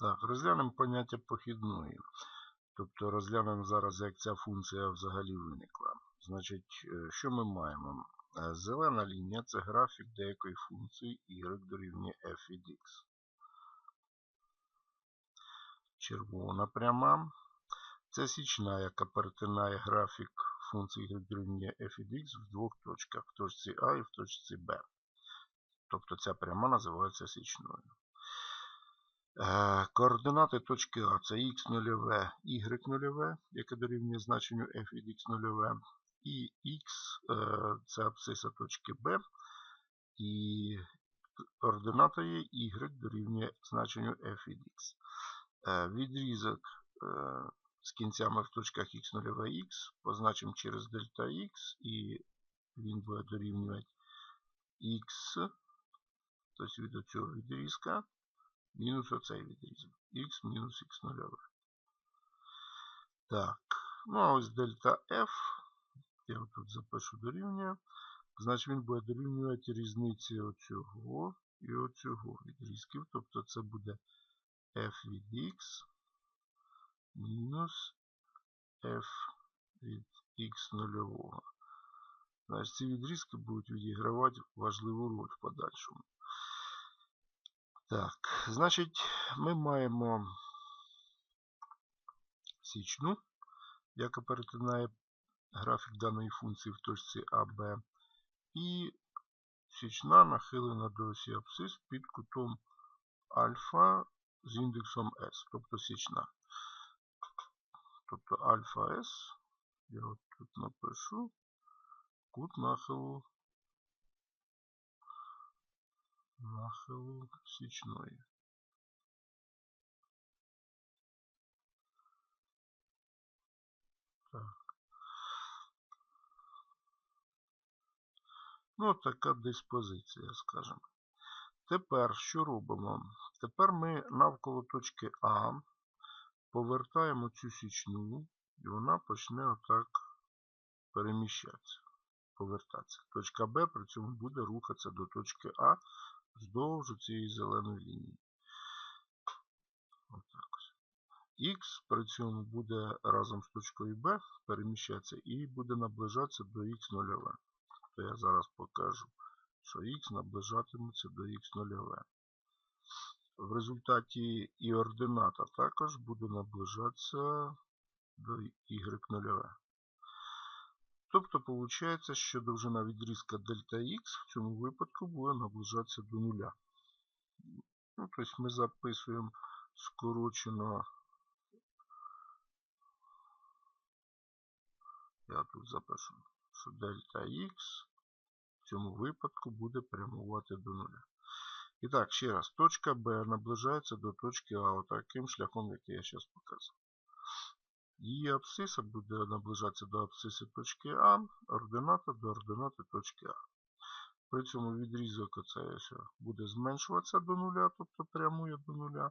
Так, розглянемо поняття похідної. Тобто розглянемо зараз, як ця функція взагалі виникла. Значить, е, що ми маємо? Е, Зелена лінія це графік деякої функції y дорівнює f від x. Червона пряма. Це січна, яка перетинає графік функції y дорівнює f від x в двох точках, в точці А і в точці Б. Тобто ця пряма називається січною. Координати точки А це x нульове, y нульове, яке дорівнює значенню f від x нульове, і x е, це абсциса точки Б, і координата є y дорівнює значенню f від x. Е, Відрізок е, з кінцями в точках x нульове x позначимо через дельта x, і він буде дорівнювати x, тобто від цього відрізка, мінус оцей відрізок. x мінус x нульове. Так, ну а ось дельта f, я тут запишу дорівнює, значить він буде дорівнювати різниці оцього і оцього відрізків, тобто це буде f від x мінус f від x нульового. Значить, ці відрізки будуть відігравати важливу роль в подальшому. Так, значить, ми маємо січну, яка перетинає графік даної функції в точці АБ, і січна нахилена до осі абсцис під кутом альфа з індексом S, тобто січна. Тобто альфа S, я от тут напишу кут нахилу нахилу січної. Так. Ну, така диспозиція, скажімо. Тепер що робимо? Тепер ми навколо точки А повертаємо цю січну, і вона почне отак переміщатися, повертатися. Точка Б при цьому буде рухатися до точки А вздовж цієї зеленої лінії. Отак. Х при цьому буде разом з точкою Б переміщатися і буде наближатися до х нульове. То я зараз покажу, що х наближатиметься до х нульове. В результаті і ордината також буде наближатися до y нульове. Тобто, виходить, що довжина відрізка дельта Х в цьому випадку буде наближатися до нуля. Ну, тобто ми записуємо скорочено. Я тут запишу, що дельта Х в цьому випадку буде прямувати до нуля. І так, ще раз, точка Б наближається до точки А, отаким шляхом, який я зараз показав. Її абсциса буде наближатися до абсциси точки А, ордината до ординати точки А. При цьому відрізок оце буде зменшуватися до нуля, тобто прямує до нуля.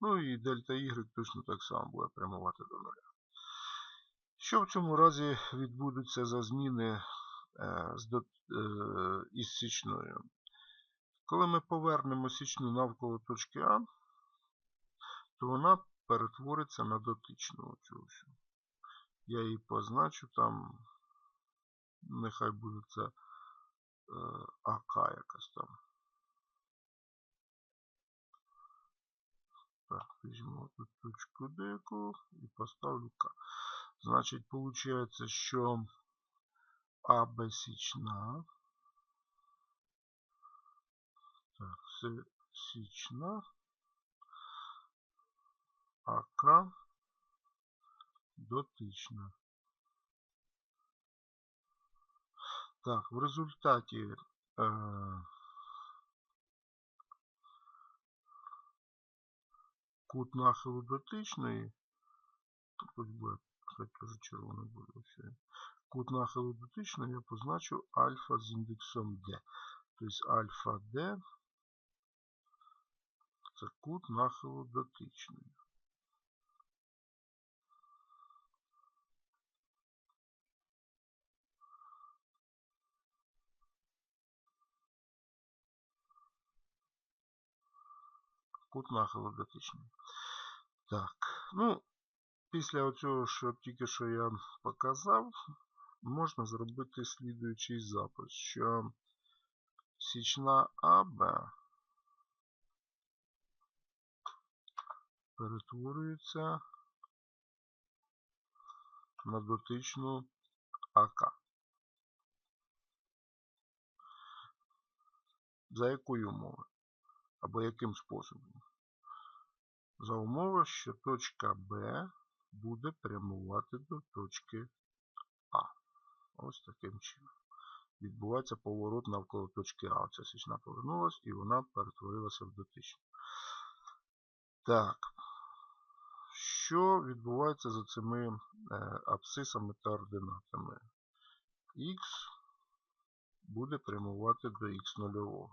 Ну і дельта Y точно так само буде прямувати до нуля. Що в цьому разі відбудуться за зміни е, е, із січною? Коли ми повернемо січну навколо точки А, то вона перетвориться на дотичну оцю всю. Я її позначу там, нехай буде це е, АК якась там. Так, візьму тут точку деку і поставлю К. Значить, виходить, що АБ січна. Так, це січна. АК дотична. Так, в результаті е, кут нахилу дотичної, тут буде, хай теж червоно буде все. Кут нахилу дотичної я позначу альфа з індексом D. Тобто альфа D це кут нахилу дотичної. Кут нахилу дотичний. Так, ну, після цього, що тільки що я показав, можна зробити слідуючий запис, що січна АБ перетворюється на дотичну АК. За якою умови? Або яким способом? За умови, що точка Б буде прямувати до точки А. Ось таким чином. Відбувається поворот навколо точки А. Оця січна повернулася і вона перетворилася в дотичну. Так. Що відбувається за цими е, абсцисами та ординатами? Х буде прямувати до х0,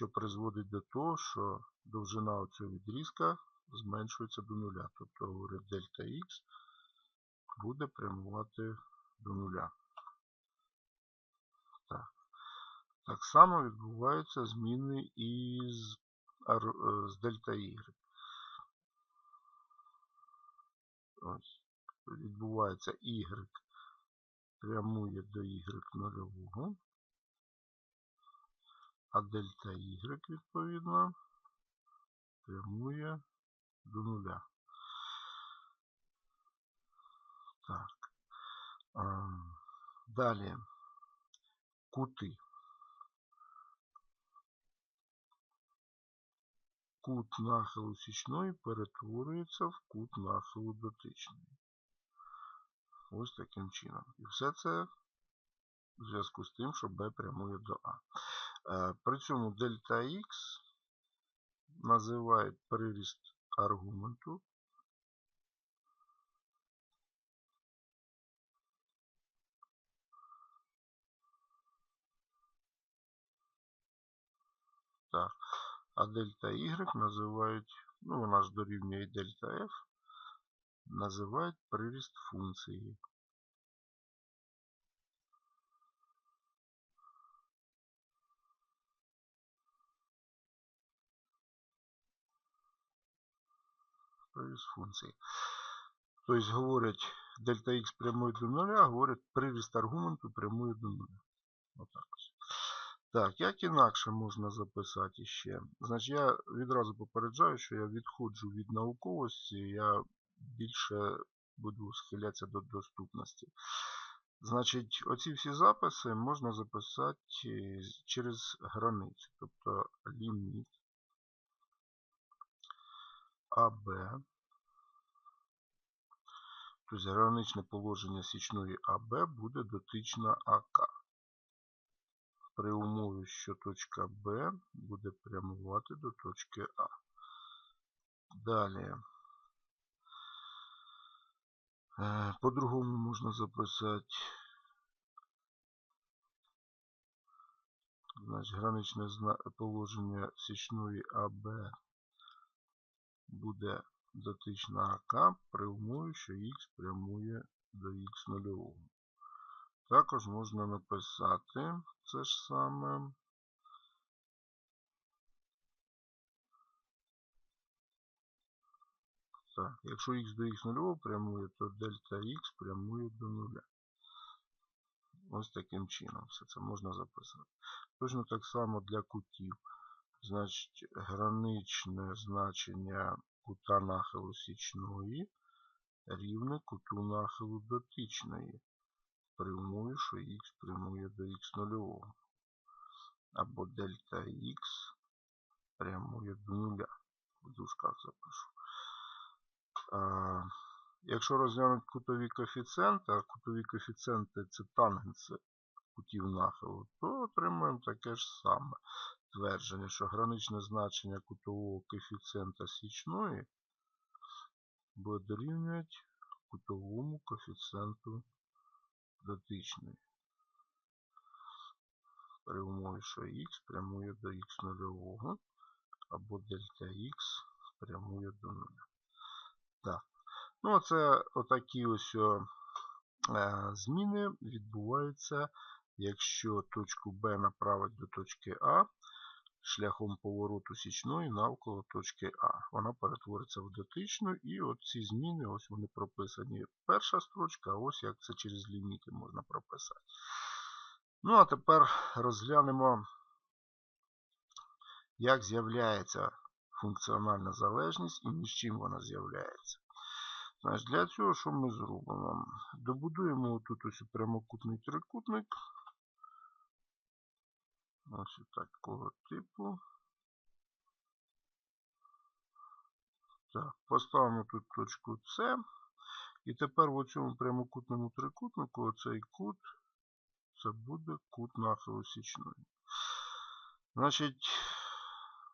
що призводить до того, що довжина цього відрізка зменшується до нуля. Тобто, говорить, дельта х буде прямувати до нуля. Так. так само відбуваються зміни із з дельта y. Ось. Відбувається y прямує до y нульового, а дельта y, відповідно, прямує до нуля. Так. А, Далі кути. Кут нахилу січної перетворюється в кут нахилу дотичної. Ось таким чином. І все це в зв'язку з тим, що B прямує до А. При дельта X називають приріст аргументу. Так. А дельта Y називають, ну вона ж дорівнює дельта F, називають приріст функції. Приріст функції. Тобто говорять, дельта X прямує до нуля, говорять, приріст аргументу прямує до нуля. Отак. Так, як інакше можна записати ще? Значить, я відразу попереджаю, що я відходжу від науковості, я більше буду схилятися до доступності. Значить, оці всі записи можна записати через границю. Тобто ліміт АБ, тобто граничне положення січної АБ буде дотична АК при умові, що точка Б буде прямувати до точки А. Далі. Е, по-другому можна записати значить, граничне положення січної АБ буде дотична АК при умові, що Х прямує до Х0. Також можна написати це ж саме. Так, якщо х до х0 прямує, то дельта х прямує до нуля. Ось таким чином все це можна записати. Точно так само для кутів. Значить, граничне значення кута нахилу січної рівне куту нахилу дотичної умові, що х прямує до х0. Або дельта х прямує до нуля. В дужках запишу. А, Якщо розглянути кутові коефіцієнти, а кутові коефіцієнти це тангенси кутів нахилу, то отримуємо таке ж саме твердження, що граничне значення кутового коефіцієнта січної буде дорівнювати кутовому коефіцієнту дотичний. При умові, що х прямує до х0 або дельта х прямує до 0. Так. Ну, це отакі ось о, е, зміни відбуваються, якщо точку Б направить до точки А, шляхом повороту січної навколо точки А. Вона перетвориться в дотичну, і от ці зміни, ось вони прописані. Перша строчка, а ось як це через ліміти можна прописати. Ну, а тепер розглянемо, як з'являється функціональна залежність і між чим вона з'являється. Значить, Для цього що ми зробимо? Добудуємо тут ось прямокутний трикутник. Ось такого типу. Так, Поставимо тут точку С. І тепер в цьому прямокутному трикутнику оцей кут, це буде кут нахилу січної. Значить,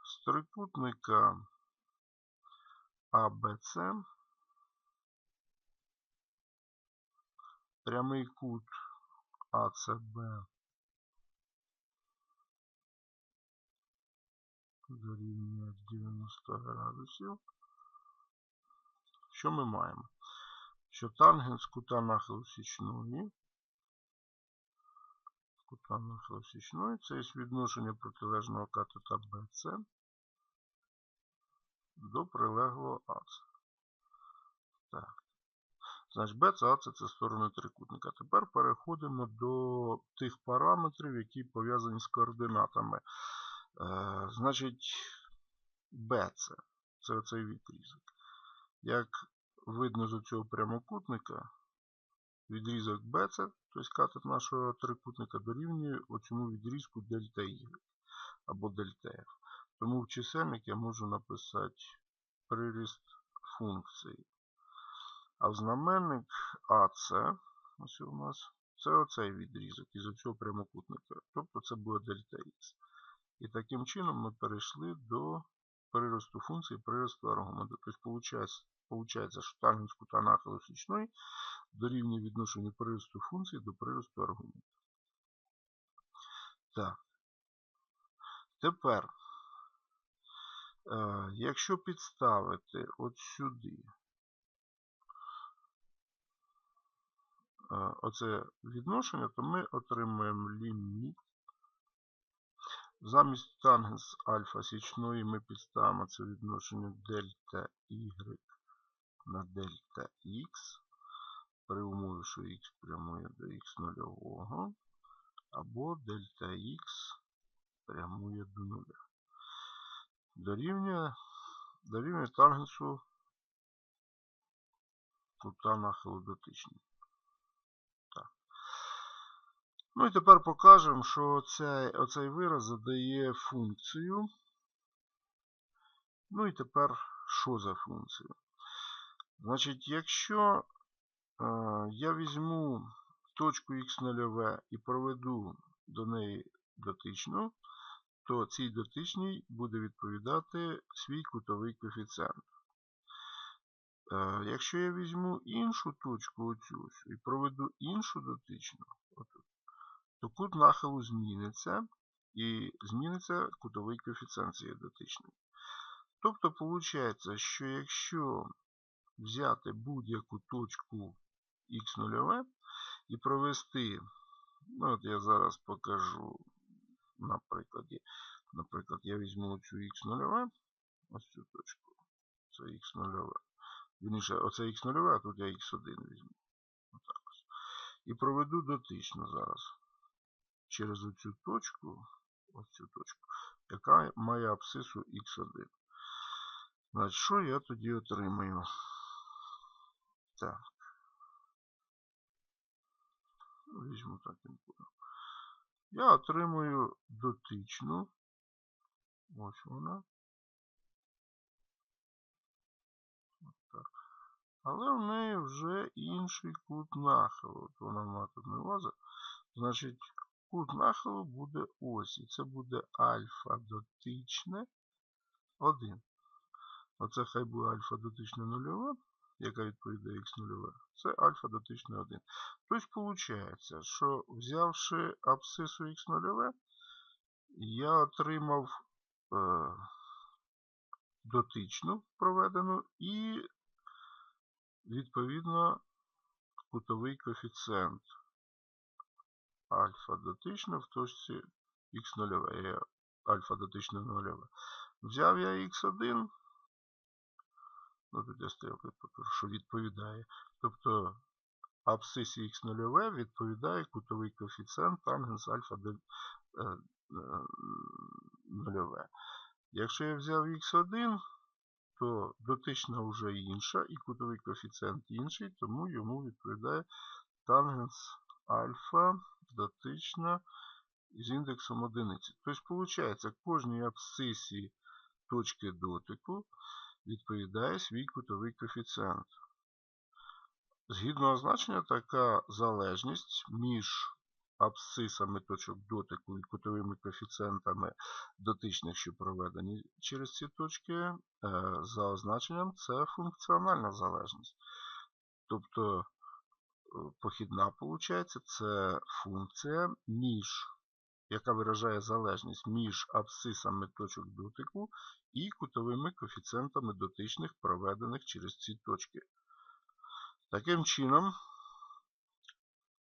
з трикутника АБЦ прямий кут АЦБ дорівнює 90 градусів. Що ми маємо? Що тангенс кута нахилу січної, кута нахилу це є відношення протилежного катета BC до прилеглого АЦ. Так. Значить, B це АЦ це сторони трикутника. Тепер переходимо до тих параметрів, які пов'язані з координатами. Значить, BC це оцей відрізок. Як видно з цього прямокутника, відрізок BC, тобто катет нашого трикутника, дорівнює оцьому відрізку дельта Y або дельта F. Тому в чисельник я можу написати приріст функції. А в знаменник АЦ, ось у нас, це оцей відрізок із оцього прямокутника. Тобто це буде дельта Х. І таким чином ми перейшли до приросту функції, приросту аргументу. Тобто, виходить, що тангенс кута січної дорівнює відношенню приросту функції до приросту аргументу. Так. Тепер, е, якщо підставити от сюди е, оце відношення, то ми отримаємо ліміт. Замість тангенс альфа січної ми підставимо це відношення дельта y на дельта Х при умові, що х прямує до х нульового, або дельта Х прямує до нуля. Дорівнює, тангенсу кута нахилу. Так. Ну і тепер покажемо, що оцей, оцей вираз задає функцію. Ну і тепер що за функцію? Значить, якщо е, я візьму точку х0 і проведу до неї дотичну, то цій дотичній буде відповідати свій кутовий коефіцієнт. Е, якщо я візьму іншу точку оцю і проведу іншу дотичну, то кут нахилу зміниться і зміниться кутовий коефіцієнт цієї дотичної. Тобто, виходить, що якщо взяти будь-яку точку х0 і провести, ну от я зараз покажу на прикладі. Наприклад, я візьму цю х0, ось цю точку. Це х0. Вірніше, оце х0, а тут я х1 візьму. Отак. І проведу дотично зараз через оцю точку, ось цю точку, яка має абсцису х1. Значить, що я тоді отримаю? Так. Візьму таким кодом. Я отримую дотичну. Ось вона. так. Але в неї вже інший кут нахилу. От вона має тут не влазить. Значить, кут нахилу буде ось. І це буде альфа дотичне 1. Оце хай буде альфа дотичне нульове яка відповідає х0, це альфа дотичне 1. Тобто, виходить, що взявши абсцису х0, я отримав е, дотичну проведену і, відповідно, кутовий коефіцієнт альфа дотична в точці х0. Я альфа дотичне до нульове. Взяв я х1, ну тут я стрілки що відповідає. Тобто абсцисі х нульове відповідає кутовий коефіцієнт тангенс альфа е, е, нульове. Якщо я взяв х1, то дотична вже інша і кутовий коефіцієнт інший, тому йому відповідає тангенс альфа дотична з індексом одиниці. Тобто, виходить, кожній абсцисі точки дотику відповідає свій кутовий коефіцієнт. Згідно означення, така залежність між абсцисами точок дотику і кутовими коефіцієнтами дотичних, що проведені через ці точки, е, за означенням це функціональна залежність. Тобто похідна, виходить, це функція, між, яка виражає залежність між абсцисами точок дотику і кутовими коефіцієнтами дотичних, проведених через ці точки. Таким чином,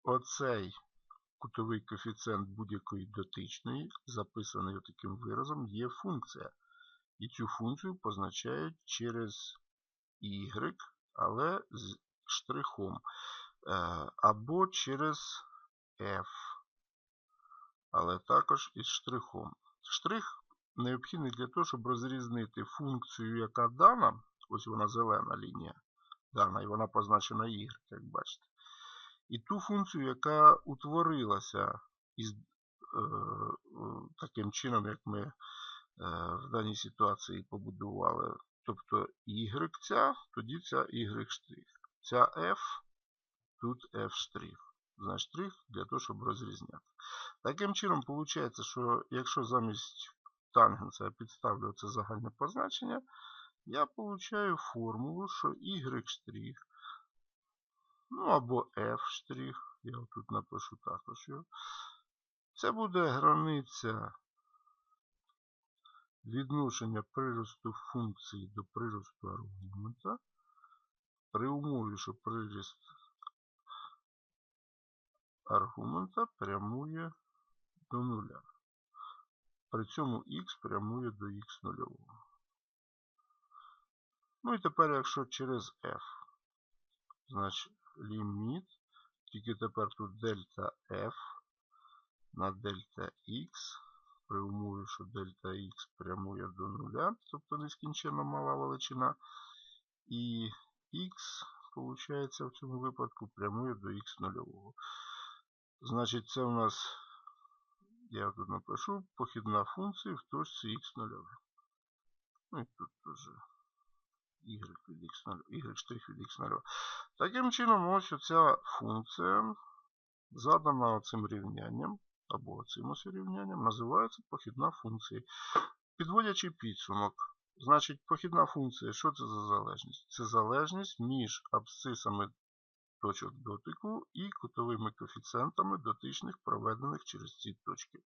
оцей кутовий коефіцієнт будь-якої дотичної, записаний таким виразом, є функція. І цю функцію позначають через y, але з штрихом. Е, або через f, але також із штрихом. Штрих необхідний для того, щоб розрізнити функцію, яка дана, ось вона зелена лінія, дана, і вона позначена y, як бачите. І ту функцію, яка утворилася із е, таким чином, як ми е, в даній ситуації побудували. Тобто y ця, тоді ця y. Ця f, тут f. Значить для того, щоб розрізняти. Таким чином, виходить, що якщо замість тангенса я підставлю це загальне позначення, я получаю формулу, що y Ну або F. Я тут напишу також його. Це буде границя відношення приросту функції до приросту аргумента. При умові, що приріст аргумента прямує до нуля. При цьому х прямує до х нульового. Ну і тепер, якщо через f, значить ліміт. Тільки тепер тут дельта F на дельта X. При умові, що дельта X прямує до нуля, тобто нескінченно мала величина. І X, виходить, в цьому випадку прямує до X нульового. Значить, це у нас, я тут напишу, похідна функція в точці X нульове. Ну і тут теж y від x0, y' від x0. Таким чином, ось оця функція, задана цим рівнянням, або цим ось рівнянням, називається похідна функція. Підводячи підсумок, значить, похідна функція, що це за залежність? Це залежність між абсцисами точок дотику і кутовими коефіцієнтами дотичних, проведених через ці точки.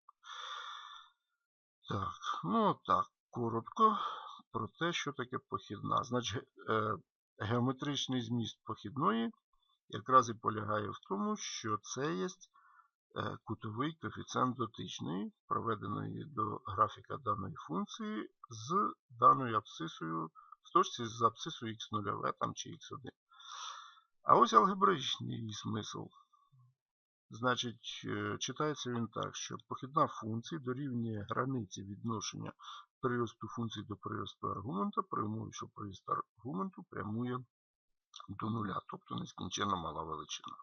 Так, ну так, коротко про те, що таке похідна. Значить, е, геометричний зміст похідної якраз і полягає в тому, що це є е, кутовий коефіцієнт дотичний, проведений до графіка даної функції з даною абсцисою, в точці з абсцисою х0 там чи х1. А ось алгебраїчний смисл. Значить, е, читається він так, що похідна функція дорівнює границі відношення приросту функції до приросту аргумента, при умові, що приріст аргументу прямує до нуля, тобто нескінченно мала величина.